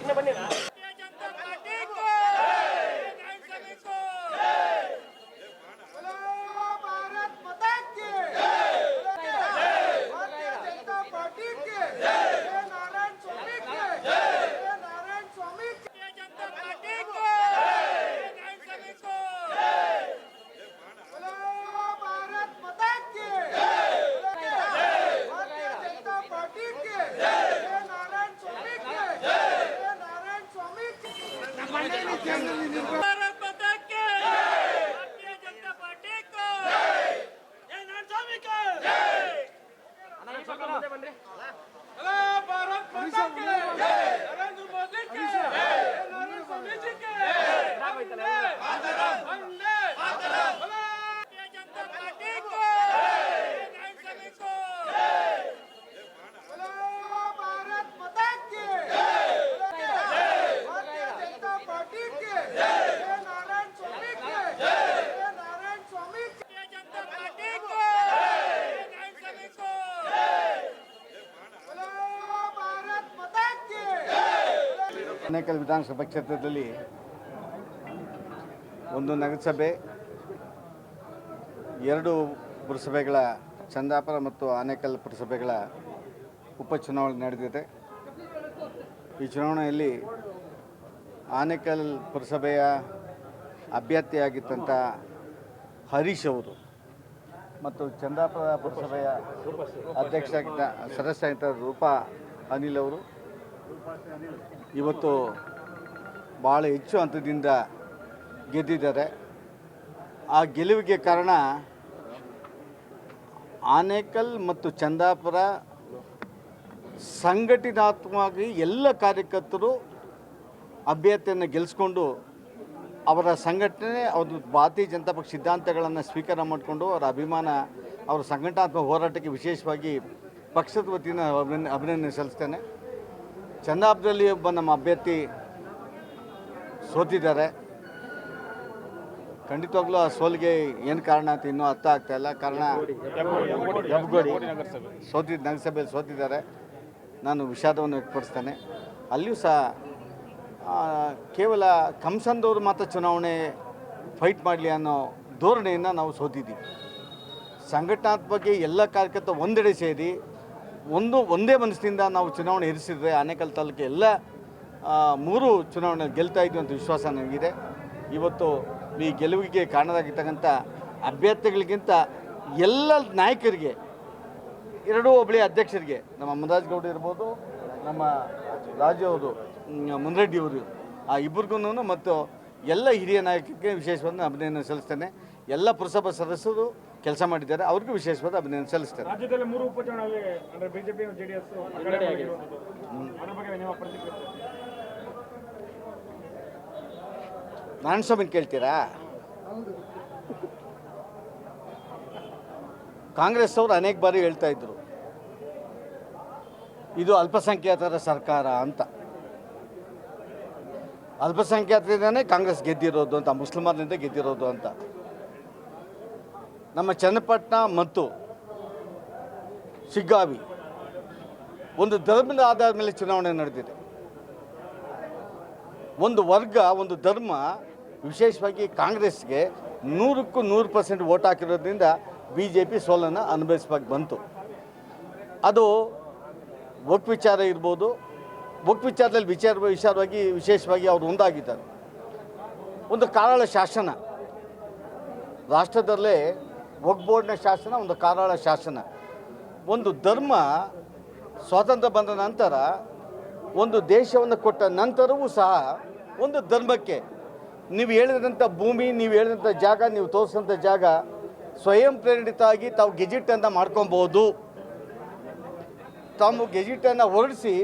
என்ன பண்ணிடலாம் ಆನೇಕಲ್ ವಿಧಾನಸಭಾ ಕ್ಷೇತ್ರದಲ್ಲಿ ಒಂದು ನಗರಸಭೆ, ಎರಡು ಪುರಸಭೆಗಳ ಚಂದಾಪುರ ಮತ್ತು ಆನೇಕಲ್ ಪುರಸಭೆಗಳ ಉಪಚುನಾವಣೆ ನಡೆದಿದೆ. ಈ ಚುನಾವಣೆಯಲ್ಲಿ ಆನೇಕಲ್ ಪುರಸಭೆಯ ಅಭ್ಯರ್ಥಿಯಾಗಿದ್ದಂಥ ಹರೀಶ್ ಅವರು ಮತ್ತು ಚಂದಾಪುರ ಪುರಸಭೆಯ ಅಧ್ಯಕ್ಷರಾಗಿದ್ದ ಸದಸ್ಯರಾಗಿದ್ದ ರೂಪಾ ಅನಿಲ್ ಅವರು ಇವತ್ತು ಭಾಳ ಹೆಚ್ಚು ಹಂತದಿಂದ ಗೆದ್ದಿದ್ದಾರೆ. ಆ ಗೆಲುವಿಗೆ ಕಾರಣ ಆನೇಕಲ್ ಮತ್ತು ಚಂದಾಪುರ ಸಂಘಟಿತಾತ್ಮಕವಾಗಿ ಎಲ್ಲ ಕಾರ್ಯಕರ್ತರು ಅಭ್ಯರ್ಥಿಯನ್ನು ಗೆಲ್ಲಿಸ್ಕೊಂಡು ಅವರ ಸಂಘಟನೆ ಅವರು ಭಾರತೀಯ ಜನತಾ ಪಕ್ಷ ಸಿದ್ಧಾಂತಗಳನ್ನು ಸ್ವೀಕಾರ ಮಾಡಿಕೊಂಡು ಅವರ ಅಭಿಮಾನ, ಅವರ ಸಂಘಟನಾತ್ಮಕ ಹೋರಾಟಕ್ಕೆ ವಿಶೇಷವಾಗಿ ಪಕ್ಷದ ವತಿಯಿಂದ ಅಭಿನಂದನೆ ಅಭಿನಂದನೆ ಸಲ್ಲಿಸ್ತೇನೆ. ಚಂದಾಪುರದಲ್ಲಿ ಒಬ್ಬ ನಮ್ಮ ಅಭ್ಯರ್ಥಿ ಸೋತಿದ್ದಾರೆ. ಖಂಡಿತವಾಗ್ಲೂ ಆ ಸೋಲಿಗೆ ಏನು ಕಾರಣ ಅಂತ ಇನ್ನೂ ಅರ್ಥ ಆಗ್ತಾ ಇಲ್ಲ. ಕಾರಣ ಯಬ್ಗೋಡಿ ಸೋತಿದ್ದು ನಗರಸಭೆಯಲ್ಲಿ ಸೋತಿದ್ದಾರೆ. ನಾನು ವಿಷಾದವನ್ನು ವ್ಯಕ್ತಪಡಿಸ್ತೇನೆ. ಅಲ್ಲಿಯೂ ಸಹ ಕೇವಲ ಕಂಸಂದವರು ಮಾತ್ರ ಚುನಾವಣೆ ಫೈಟ್ ಮಾಡಲಿ ಅನ್ನೋ ಧೋರಣೆಯನ್ನು ನಾವು ಸೋತಿದ್ದೀವಿ. ಸಂಘಟನಾತ್ಮಕ ಎಲ್ಲ ಕಾರ್ಯಕರ್ತ ಒಂದೆಡೆ ಸೇರಿ ಒಂದು, ಒಂದೇ ಮನಸ್ಸಿನಿಂದ ನಾವು ಚುನಾವಣೆ ಇರಿಸಿದರೆ ಆನೇಕಲ್ ತಾಲೂಕು ಎಲ್ಲ ಮೂರು ಚುನಾವಣೆ ಗೆಲ್ತಾ ಇದ್ವಿ ಅಂತ ವಿಶ್ವಾಸ ನನಗಿದೆ. ಇವತ್ತು ಈ ಗೆಲುವಿಗೆ ಕಾರಣರಾಗಿರ್ತಕ್ಕಂಥ ಅಭ್ಯರ್ಥಿಗಳಿಗಿಂತ ಎಲ್ಲ ನಾಯಕರಿಗೆ, ಎರಡೂ ಹೋಬಳಿ ಅಧ್ಯಕ್ಷರಿಗೆ, ನಮ್ಮ ಅಮರರಾಜ್ ಗೌಡ ಇರ್ಬೋದು, ನಮ್ಮ ರಾಜು ಅವರು ಮುನ್ರೆಡ್ಡಿ ಅವರು, ಆ ಇಬ್ಬರಿಗೂ ಮತ್ತು ಎಲ್ಲ ಹಿರಿಯ ನಾಯಕರಿಗೆ ವಿಶೇಷವಾದ ಅಭಿನಂದನೆ ಸಲ್ಲಿಸ್ತೇನೆ. ಎಲ್ಲ ಪುರಸಭಾ ಸದಸ್ಯರು ಕೆಲಸ ಮಾಡಿದ್ದಾರೆ ಅವ್ರಿಗೂ ವಿಶೇಷವಾದ ಅಭಿನಂದನೆ ಸಲ್ಲಿಸ್ತಾರೆ. ರಾಜ್ಯದಲ್ಲಿ ಮೂರು ಉಪಚುನಾವಣೆ ಅಂದ್ರೆ ಬಿಜೆಪಿ ಜೆಡಿಎಸ್ ಅದ್ರ ಬಗ್ಗೆ ನಿಮ್ಮ ಪ್ರತಿಕ್ರಿಯೆ ನಾರಾಯಣಸ್ವಾಮಿನ ಕೇಳ್ತೀರಾ? ಕಾಂಗ್ರೆಸ್ ಅವರು ಅನೇಕ ಬಾರಿ ಹೇಳ್ತಾ ಇದ್ರು ಇದು ಅಲ್ಪಸಂಖ್ಯಾತರ ಸರ್ಕಾರ ಅಂತ. ಅಲ್ಪಸಂಖ್ಯಾತರಿಂದನೇ ಕಾಂಗ್ರೆಸ್ ಗೆದ್ದಿರೋದು ಅಂತ ಮುಸ್ಲಿಮರಿಂದ ಗೆದ್ದಿರೋದು ಅಂತ. ನಮ್ಮ ಚನ್ನಪಟ್ಟಣ ಮತ್ತು ಶಿಗ್ಗಾವಿ ಒಂದು ಧರ್ಮದ ಆಧಾರದ ಮೇಲೆ ಚುನಾವಣೆ ನಡೆದಿದೆ. ಒಂದು ವರ್ಗ, ಒಂದು ಧರ್ಮ ವಿಶೇಷವಾಗಿ ಕಾಂಗ್ರೆಸ್ಗೆ ನೂರಕ್ಕೂ ನೂರು ಪರ್ಸೆಂಟ್ ವೋಟ್ ಹಾಕಿರೋದ್ರಿಂದ ಬಿ ಜೆ ಪಿ ಸೋಲನ್ನು ಅನುಭವಿಸ್ಬೇಕು ಬಂತು. ಅದು ಒಕ್ ವಿಚಾರ ಇರ್ಬೋದು. ಒಕ್ ವಿಚಾರದಲ್ಲಿ ವಿಚಾರ, ವಿಚಾರವಾಗಿ ವಿಶೇಷವಾಗಿ ಅವರು ಒಂದಾಗಿದ್ದಾರೆ. ಒಂದು ಕಾರಳ ಶಾಸನ ರಾಷ್ಟ್ರದಲ್ಲೇ ವಕ್ ಬೋರ್ಡ್ನ ಶಾಸನ, ಒಂದು ಕಾರಾಳ ಶಾಸನ. ಒಂದು ಧರ್ಮ ಸ್ವಾತಂತ್ರ್ಯ ಬಂದ ನಂತರ, ಒಂದು ದೇಶವನ್ನು ಕೊಟ್ಟ ನಂತರವೂ ಸಹ ಒಂದು ಧರ್ಮಕ್ಕೆ. ನೀವು ಹೇಳಿದಂಥ ಭೂಮಿ, ನೀವು ಹೇಳಿದಂಥ ಜಾಗ, ನೀವು ತೋರಿಸಿದಂಥ ಜಾಗ ಸ್ವಯಂ ಪ್ರೇರಿತವಾಗಿ ತಾವು ಗೆಜೆಟನ್ನು ಮಾಡ್ಕೊಬೋದು. ತಾವು ಗೆಜೆಟನ್ನು ಹೊರಡಿಸಿ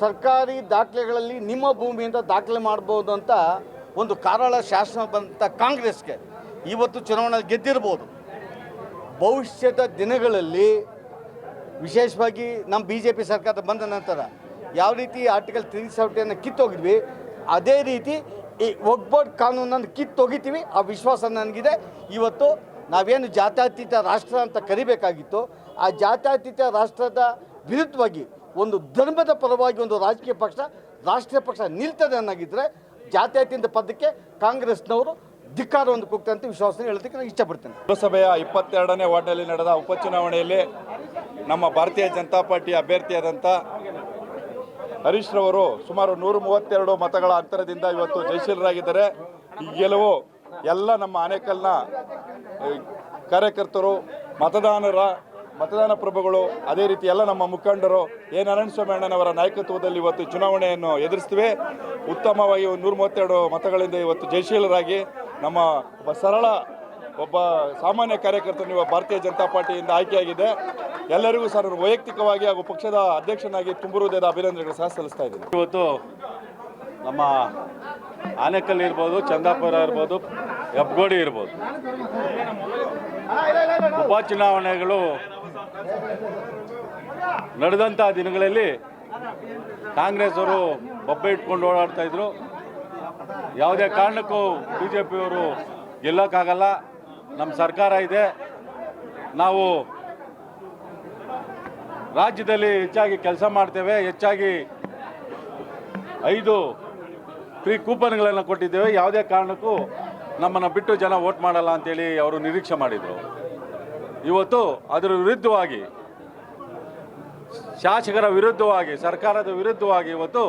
ಸರ್ಕಾರಿ ದಾಖಲೆಗಳಲ್ಲಿ ನಿಮ್ಮ ಭೂಮಿ ಅಂತ ದಾಖಲೆ ಮಾಡ್ಬೋದು ಅಂತ ಒಂದು ಕಾರಾಳ ಶಾಸನ ಬಂದಂಥ ಕಾಂಗ್ರೆಸ್ಗೆ. ಇವತ್ತು ಚುನಾವಣೆ ಗೆದ್ದಿರ್ಬೋದು. ಭವಿಷ್ಯದ ದಿನಗಳಲ್ಲಿ ವಿಶೇಷವಾಗಿ ನಮ್ಮ ಬಿ ಜೆ ಪಿ ಸರ್ಕಾರ ಬಂದ ನಂತರ ಯಾವ ರೀತಿ ಆರ್ಟಿಕಲ್ ತ್ರೀ ಸೆವೆಂಟಿಯನ್ನು ಕಿತ್ತೋಗಿದ್ವಿ, ಅದೇ ರೀತಿ ಈ ಒಗ್ಬೋರ್ಡ್ ಕಾನೂನನ್ನು ಕಿತ್ತೊಗಿತೀವಿ, ಆ ವಿಶ್ವಾಸ ನನಗಿದೆ. ಇವತ್ತು ನಾವೇನು ಜಾತ್ಯತೀತ ರಾಷ್ಟ್ರ ಅಂತ ಕರಿಬೇಕಾಗಿತ್ತು, ಆ ಜಾತ್ಯತೀತ ರಾಷ್ಟ್ರದ ವಿರುದ್ಧವಾಗಿ ಒಂದು ಧರ್ಮದ ಪರವಾಗಿ ಒಂದು ರಾಜಕೀಯ ಪಕ್ಷ, ರಾಷ್ಟ್ರೀಯ ಪಕ್ಷ ನಿಲ್ತದೆ ಅನ್ನಾಗಿದ್ದರೆ ಜಾತ್ಯತೀತ ಪದಕ್ಕೆ ಕಾಂಗ್ರೆಸ್ನವರು ಧಿಕ್ಕಾರವನ್ನು ಅಂತ ವಿಶ್ವಾಸನ ಹೇಳೋದಕ್ಕೆ ನಾನು ಇಷ್ಟಪಡ್ತೇನೆ. ಲೋಕಸಭೆಯ ಇಪ್ಪತ್ತೆರಡನೇ ವಾರ್ಡ್ನಲ್ಲಿ ನಡೆದ ಉಪಚುನಾವಣೆಯಲ್ಲಿ ನಮ್ಮ ಭಾರತೀಯ ಜನತಾ ಪಾರ್ಟಿ ಅಭ್ಯರ್ಥಿಯಾದಂಥ ಹರೀಶ್ ರವರು ಸುಮಾರು ನೂರ ಮೂವತ್ತೆರಡು ಮತಗಳ ಅಂತರದಿಂದ ಇವತ್ತು ಜಯಶೀಲರಾಗಿದ್ದಾರೆ. ಈ ಗೆಲುವು ಎಲ್ಲ ನಮ್ಮ ಆನೇಕಲ್ನ ಕಾರ್ಯಕರ್ತರು, ಮತದಾನರ ಮತದಾನ ಪ್ರಭುಗಳು, ಅದೇ ರೀತಿ ಎಲ್ಲ ನಮ್ಮ ಮುಖಂಡರು, ಎ. ನಾರಾಯಣಸ್ವಾಮಿ ಅಣ್ಣನವರ ನಾಯಕತ್ವದಲ್ಲಿ ಇವತ್ತು ಚುನಾವಣೆಯನ್ನು ಎದುರಿಸ್ತೀವಿ. ಉತ್ತಮವಾಗಿ ಒಂದು ನೂರ ಮೂವತ್ತೆರಡು ಮತಗಳಿಂದ ಇವತ್ತು ಜಯಶೀಲರಾಗಿ ನಮ್ಮ ಒಬ್ಬ ಸರಳ, ಒಬ್ಬ ಸಾಮಾನ್ಯ ಕಾರ್ಯಕರ್ತನು ನೀವು ಭಾರತೀಯ ಜನತಾ ಪಾರ್ಟಿಯಿಂದ ಆಯ್ಕೆಯಾಗಿದೆ. ಎಲ್ಲರಿಗೂ ಸರ್ ವೈಯಕ್ತಿಕವಾಗಿ ಹಾಗೂ ಪಕ್ಷದ ಅಧ್ಯಕ್ಷನಾಗಿ ತುಂಬ ಹೃದಯದ ಅಭಿನಂದನೆಗಳು ಸಹ ಸಲ್ಲಿಸ್ತಾ ಇದ್ದೀನಿ. ಇವತ್ತು ನಮ್ಮ ಆನೆಕಲ್ ಇರ್ಬೋದು, ಚಂದಾಪುರ ಇರ್ಬೋದು, ಹೆಬ್ಗೋಡಿ ಇರ್ಬೋದು. ಉಪಚುನಾವಣೆಗಳು ನಡೆದಂಥ ದಿನಗಳಲ್ಲಿ ಕಾಂಗ್ರೆಸ್ ಅವರು ಬೊಬ್ಬೆ ಇಟ್ಕೊಂಡು ಓಡಾಡ್ತಾ ಇದ್ರು. ಯಾವುದೇ ಕಾರಣಕ್ಕೂ ಬಿ ಜೆ ಪಿಯವರು ಗೆಲ್ಲೋಕ್ಕಾಗಲ್ಲ. ನಮ್ಮ ಸರ್ಕಾರ ಇದೆ. ನಾವು ರಾಜ್ಯದಲ್ಲಿ ಹೆಚ್ಚಾಗಿ ಕೆಲಸ ಮಾಡ್ತೇವೆ. ಹೆಚ್ಚಾಗಿ ಐದು ಫ್ರೀ ಕೂಪನ್ಗಳನ್ನು ಕೊಟ್ಟಿದ್ದೇವೆ. ಯಾವುದೇ ಕಾರಣಕ್ಕೂ ನಮ್ಮನ್ನು ಬಿಟ್ಟು ಜನ ವೋಟ್ ಮಾಡಲ್ಲ ಅಂತೇಳಿ ಅವರು ನಿರೀಕ್ಷೆ ಮಾಡಿದರು. ಇವತ್ತು ಅದರ ವಿರುದ್ಧವಾಗಿ, ಶಾಸಕರ ವಿರುದ್ಧವಾಗಿ, ಸರ್ಕಾರದ ವಿರುದ್ಧವಾಗಿ ಇವತ್ತು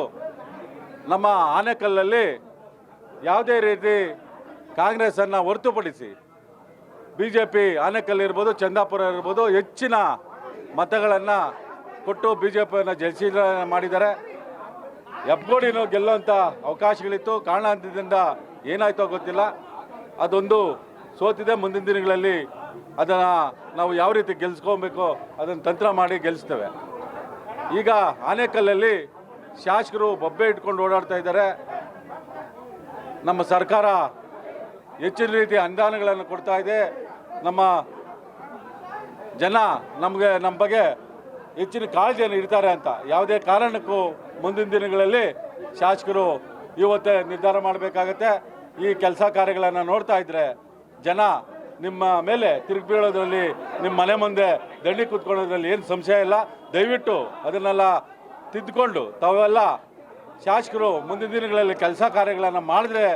ನಮ್ಮ ಆನೆಕಲ್ಲಲ್ಲಿ ಯಾವುದೇ ರೀತಿ ಕಾಂಗ್ರೆಸ್ಸನ್ನು ಹೊರತುಪಡಿಸಿ ಬಿ ಜೆ ಪಿ ಆನೆಕಲ್ ಇರ್ಬೋದು, ಚಂದಾಪುರ ಇರ್ಬೋದು, ಹೆಚ್ಚಿನ ಮತಗಳನ್ನು ಕೊಟ್ಟು ಬಿ ಜೆ ಪಿಯನ್ನು ಜಯಶೀಲ ಮಾಡಿದ್ದಾರೆ. ಹೆಬ್ಬೋಡಿನೂ ಗೆಲ್ಲುವಂಥ ಅವಕಾಶಗಳಿತ್ತು. ಕಾರಣದಿಂದ ಏನಾಯ್ತೋ ಗೊತ್ತಿಲ್ಲ. ಅದೊಂದು ಸೋತಿದೆ ಮುಂದಿನ ದಿನಗಳಲ್ಲಿ. ಅದನ್ನು ನಾವು ಯಾವ ರೀತಿ ಗೆಲ್ಸ್ಕೊಬೇಕು ಅದನ್ನು ತಂತ್ರ ಮಾಡಿ ಗೆಲ್ಲಿಸ್ತೇವೆ ಈಗ ಆನೇಕಲ್ಲಲ್ಲಿ ಶಾಸಕರು ಬೊಬ್ಬೆ ಇಟ್ಕೊಂಡು ಓಡಾಡ್ತಾ ಇದ್ದಾರೆ. ನಮ್ಮ ಸರ್ಕಾರ ಹೆಚ್ಚಿನ ರೀತಿ ಅನುದಾನಗಳನ್ನು ಕೊಡ್ತಾ ಇದೆ. ನಮ್ಮ ಜನ ನಮಗೆ, ನಮ್ಮ ಬಗ್ಗೆ ಹೆಚ್ಚಿನ ಕಾಳಜಿಯನ್ನು ಇಡ್ತಾರೆ ಅಂತ. ಯಾವುದೇ ಕಾರಣಕ್ಕೂ ಮುಂದಿನ ದಿನಗಳಲ್ಲಿ ಶಾಸಕರು ಇವತ್ತೇ ನಿರ್ಧಾರ ಮಾಡಬೇಕಾಗತ್ತೆ. ಈ ಕೆಲಸ ಕಾರ್ಯಗಳನ್ನು ನೋಡ್ತಾ ಇದ್ದರೆ ಜನ ನಿಮ್ಮ ಮೇಲೆ ತಿರುಗಿ ಬೀಳೋದ್ರಲ್ಲಿ ನಿಮ್ಮ ಮನೆ ಮುಂದೆ ದಂಡಿ ಕೂತ್ಕೊಳ್ಳೋದ್ರಲ್ಲಿ ಏನು ಸಂಶಯ ಇಲ್ಲ? ದಯವಿಟ್ಟು ಅದನ್ನೆಲ್ಲ ತಿದ್ದುಕೊಂಡು ತಾವೆಲ್ಲ ಶಾಸಕರು ಮುಂದಿನ ದಿನಗಳಲ್ಲಿ ಕೆಲಸ ಕಾರ್ಯಗಳನ್ನು ಮಾಡಿದ್ರೆ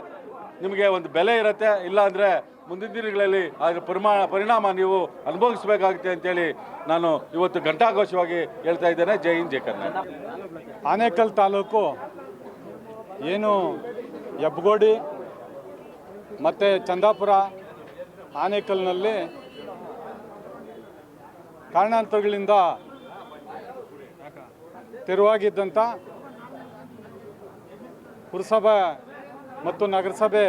ನಿಮಗೆ ಒಂದು ಬೆಲೆ ಇರುತ್ತೆ. ಇಲ್ಲಾಂದರೆ ಮುಂದಿನ ದಿನಗಳಲ್ಲಿ ಅದರ ಪರಿಮಾ ಪರಿಣಾಮ ನೀವು ಅನುಭವಿಸಬೇಕಾಗುತ್ತೆ ಅಂತೇಳಿ ನಾನು ಇವತ್ತು ಘಂಟಾಘೋಷವಾಗಿ ಹೇಳ್ತಾ ಇದ್ದೇನೆ. ಜೈ ಹಿಂದ್, ಜೈ ಕರ್ನಾಟಕ. ಆನೇಕಲ್ ತಾಲೂಕು ಏನು ಹೆಬ್ಗೋಡಿ ಮತ್ತು ಚಂದಾಪುರ ಆನೇಕಲ್ನಲ್ಲಿ ಕಾರಣಾಂತರಗಳಿಂದ ತೆರವಾಗಿದ್ದಂಥ ಪುರಸಭೆ ಮತ್ತು ನಗರಸಭೆ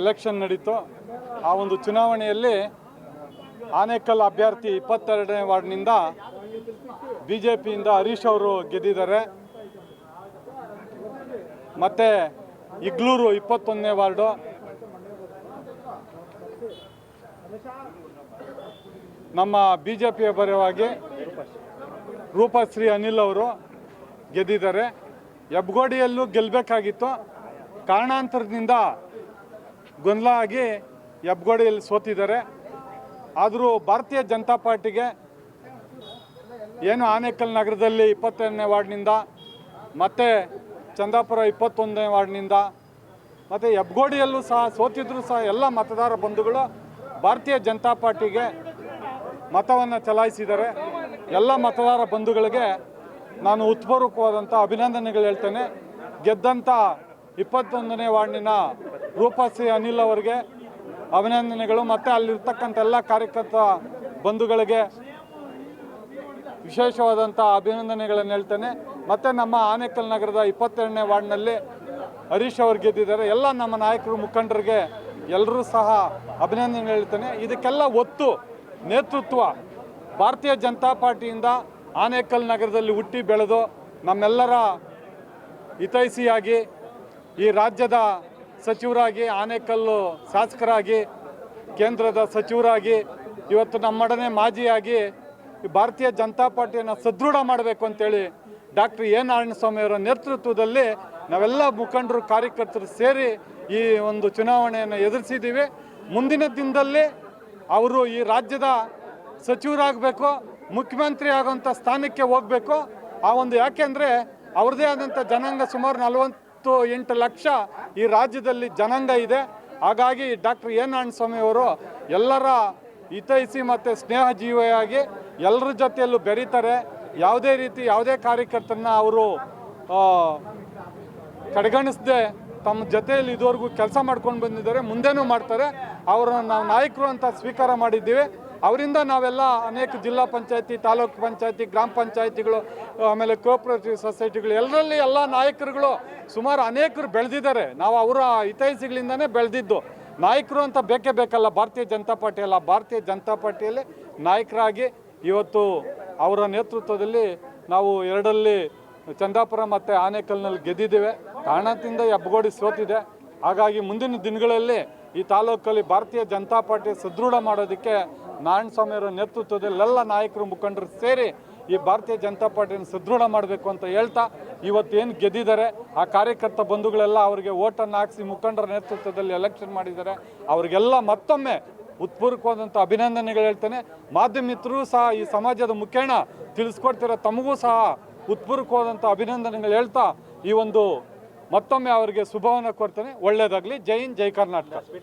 ಎಲೆಕ್ಷನ್ ನಡೀತು. ಆ ಒಂದು ಚುನಾವಣೆಯಲ್ಲಿ ಆನೇಕಲ್ ಅಭ್ಯರ್ಥಿ ಇಪ್ಪತ್ತೆರಡನೇ ವಾರ್ಡ್ನಿಂದ ಬಿ ಜೆ ಪಿಯಿಂದ ಹರೀಶ್ ಅವರು ಗೆದ್ದಿದ್ದಾರೆ. ಮತ್ತು ಇಗ್ಲೂರು ಇಪ್ಪತ್ತೊಂದನೇ ವಾರ್ಡು ನಮ್ಮ ಬಿ ಜೆ ಪಿಯ ಪರವಾಗಿ ರೂಪಶ್ರೀ ಅನಿಲ್ ಅವರು ಗೆದ್ದಿದ್ದಾರೆ. ಹೆಬ್ಗೋಡಿಯಲ್ಲೂ ಗೆಲ್ಲಬೇಕಾಗಿತ್ತು ಕಾರಣಾಂತರದಿಂದ ಗೊಂದಲ ಆಗಿ ಹೆಬ್ಗೋಡಿಯಲ್ಲಿ ಸೋತಿದ್ದಾರೆ. ಆದರೂ ಭಾರತೀಯ ಜನತಾ ಪಾರ್ಟಿಗೆ ಏನು ಆನೇಕಲ್ ನಗರದಲ್ಲಿ ಇಪ್ಪತ್ತೆರಡನೇ ವಾರ್ಡ್ನಿಂದ, ಮತ್ತು ಚಂದಾಪುರ ಇಪ್ಪತ್ತೊಂದನೇ ವಾರ್ಡ್ನಿಂದ, ಮತ್ತು ಹೆಬ್ಗೋಡಿಯಲ್ಲೂ ಸಹ ಸೋತಿದ್ರು ಸಹ ಎಲ್ಲ ಮತದಾರ ಬಂಧುಗಳು ಭಾರತೀಯ ಜನತಾ ಪಾರ್ಟಿಗೆ ಮತವನ್ನು ಚಲಾಯಿಸಿದ್ದಾರೆ ಎಲ್ಲ ಮತದಾರ ಬಂಧುಗಳಿಗೆ ನಾನು ಉತ್ಪೂರ್ವಕವಾದಂಥ ಅಭಿನಂದನೆಗಳು ಹೇಳ್ತೇನೆ. ಗೆದ್ದಂಥ ಇಪ್ಪತ್ತೊಂದನೇ ವಾರ್ಡಿನ ರೂಪಶ್ರೀ ಅನಿಲ್ ಅವರಿಗೆ ಅಭಿನಂದನೆಗಳು. ಮತ್ತು ಅಲ್ಲಿರ್ತಕ್ಕಂಥ ಎಲ್ಲ ಕಾರ್ಯಕರ್ತ ಬಂಧುಗಳಿಗೆ ವಿಶೇಷವಾದಂಥ ಅಭಿನಂದನೆಗಳನ್ನು ಹೇಳ್ತೇನೆ. ಮತ್ತು ನಮ್ಮ ಆನೇಕಲ್ ನಗರದ ಇಪ್ಪತ್ತೆರಡನೇ ವಾರ್ಡ್ನಲ್ಲಿ ಹರೀಶ್ ಅವರು ಗೆದ್ದಿದ್ದಾರೆ. ಎಲ್ಲ ನಮ್ಮ ನಾಯಕರು ಮುಖಂಡರಿಗೆ ಎಲ್ಲರೂ ಸಹ ಅಭಿನಂದನೆ ಹೇಳ್ತೇನೆ. ಇದಕ್ಕೆಲ್ಲ ಒತ್ತು, ನೇತೃತ್ವ ಭಾರತೀಯ ಜನತಾ ಪಾರ್ಟಿಯಿಂದ ಆನೇಕಲ್ ನಗರದಲ್ಲಿ ಹುಟ್ಟಿ ಬೆಳೆದು ನಮ್ಮೆಲ್ಲರ ಹಿತೈಸಿಯಾಗಿ ಈ ರಾಜ್ಯದ ಸಚಿವರಾಗಿ, ಆನೇಕಲ್ಲು ಶಾಸಕರಾಗಿ, ಕೇಂದ್ರದ ಸಚಿವರಾಗಿ, ಇವತ್ತು ನಮ್ಮೊಡನೆ ಮಾಜಿಯಾಗಿ ಭಾರತೀಯ ಜನತಾ ಪಾರ್ಟಿಯನ್ನು ಸದೃಢ ಮಾಡಬೇಕು ಅಂತೇಳಿ ಡಾಕ್ಟರ್ ಎ ನಾರಾಯಣಸ್ವಾಮಿ ಅವರ ನೇತೃತ್ವದಲ್ಲಿ ನಾವೆಲ್ಲ ಮುಖಂಡರು, ಕಾರ್ಯಕರ್ತರು ಸೇರಿ ಈ ಒಂದು ಚುನಾವಣೆಯನ್ನು ಎದುರಿಸಿದ್ದೀವಿ. ಮುಂದಿನ ದಿನದಲ್ಲಿ ಅವರು ಈ ರಾಜ್ಯದ ಸಚಿವರಾಗಬೇಕು, ಮುಖ್ಯಮಂತ್ರಿ ಆಗೋಂಥ ಸ್ಥಾನಕ್ಕೆ ಹೋಗಬೇಕು. ಆ ಒಂದು ಯಾಕೆಂದರೆ ಅವ್ರದ್ದೇ ಆದಂಥ ಜನಾಂಗ ಸುಮಾರು ನಲವತ್ತು ಎಂಟು ಲಕ್ಷ ಈ ರಾಜ್ಯದಲ್ಲಿ ಜನಾಂಗ ಇದೆ. ಹಾಗಾಗಿ ಡಾಕ್ಟರ್ ಎನ್ ನಾರಾಯಣಸ್ವಾಮಿ ಅವರು ಎಲ್ಲರ ಹಿತೈಸಿ ಮತ್ತು ಸ್ನೇಹ ಜೀವಿಯಾಗಿ ಎಲ್ಲರ ಜೊತೆಯಲ್ಲೂ ಬೆರೀತಾರೆ. ಯಾವುದೇ ರೀತಿ ಯಾವುದೇ ಕಾರ್ಯಕರ್ತರನ್ನ ಅವರು ಕಡೆಗಣಿಸದೆ ತಮ್ಮ ಜೊತೆಯಲ್ಲಿ ಇದುವರೆಗೂ ಕೆಲಸ ಮಾಡ್ಕೊಂಡು ಬಂದಿದ್ದಾರೆ, ಮುಂದೆನೂ ಮಾಡ್ತಾರೆ. ಅವರನ್ನು ನಾವು ನಾಯಕರು ಅಂತ ಸ್ವೀಕಾರ ಮಾಡಿದ್ದೀವಿ. ಅವರಿಂದ ನಾವೆಲ್ಲ ಅನೇಕ ಜಿಲ್ಲಾ ಪಂಚಾಯತಿ, ತಾಲೂಕು ಪಂಚಾಯತಿ, ಗ್ರಾಮ ಪಂಚಾಯತಿಗಳು, ಆಮೇಲೆ ಕೋಆಪರೇಟಿವ್ ಸೊಸೈಟಿಗಳು, ಎಲ್ಲರಲ್ಲಿ ಎಲ್ಲ ನಾಯಕರುಗಳು ಸುಮಾರು ಅನೇಕರು ಬೆಳೆದಿದ್ದಾರೆ. ನಾವು ಅವರ ಹಿತೈಷಿಗಳಿಂದನೇ ಬೆಳೆದಿದ್ದು. ನಾಯಕರು ಅಂತ ಬೇಕೇ ಬೇಕಲ್ಲ, ಭಾರತೀಯ ಜನತಾ ಪಾರ್ಟಿಯಲ್ಲ ಭಾರತೀಯ ಜನತಾ ಪಾರ್ಟಿಯಲ್ಲಿ ನಾಯಕರಾಗಿ ಇವತ್ತು ಅವರ ನೇತೃತ್ವದಲ್ಲಿ ನಾವು ಎರಡಲ್ಲಿ ಚಂದಾಪುರ ಮತ್ತು ಆನೇಕಲ್ನಲ್ಲಿ ಗೆದ್ದಿದ್ದೇವೆ. ಕಾರಣದಿಂದ ಹೆಬ್ಬಗೋಡಿ ಸೋತಿದೆ. ಹಾಗಾಗಿ ಮುಂದಿನ ದಿನಗಳಲ್ಲಿ ಈ ತಾಲೂಕಲ್ಲಿ ಭಾರತೀಯ ಜನತಾ ಪಾರ್ಟಿ ಸದೃಢ ಮಾಡೋದಕ್ಕೆ ನಾರಾಯಣಸ್ವಾಮಿಯವರ ನೇತೃತ್ವದಲ್ಲಿ ಎಲ್ಲ ನಾಯಕರು ಮುಖಂಡರು ಸೇರಿ ಈ ಭಾರತೀಯ ಜನತಾ ಪಾರ್ಟಿಯನ್ನು ಸದೃಢ ಮಾಡಬೇಕು ಅಂತ ಹೇಳ್ತಾ ಇವತ್ತೇನು ಗೆದ್ದಿದ್ದಾರೆ, ಆ ಕಾರ್ಯಕರ್ತ ಬಂಧುಗಳೆಲ್ಲ ಅವರಿಗೆ ಓಟನ್ನು ಹಾಕಿಸಿ ಮುಖಂಡರ ನೇತೃತ್ವದಲ್ಲಿ ಎಲೆಕ್ಷನ್ ಮಾಡಿದ್ದಾರೆ. ಅವರಿಗೆಲ್ಲ ಮತ್ತೊಮ್ಮೆ ಉತ್ಪೂರ್ವಕವಾದಂಥ ಅಭಿನಂದನೆಗಳು ಹೇಳ್ತೇನೆ. ಮಾಧ್ಯಮಿತರು ಸಹ ಈ ಸಮಾಜದ ಮುಖೇಣ ತಿಳಿಸ್ಕೊಡ್ತಿರೋ ತಮಗೂ ಸಹ ಉತ್ಪೂರ್ವಕವಾದಂಥ ಅಭಿನಂದನೆಗಳು ಹೇಳ್ತಾ ಈ ಒಂದು ಮತ್ತೊಮ್ಮೆ ಅವರಿಗೆ ಶುಭವನ್ನು ಕೊಡ್ತೇನೆ ಒಳ್ಳೇದಾಗಲಿ. ಜೈ ಹಿಂದ್ ಜೈ ಕರ್ನಾಟಕ.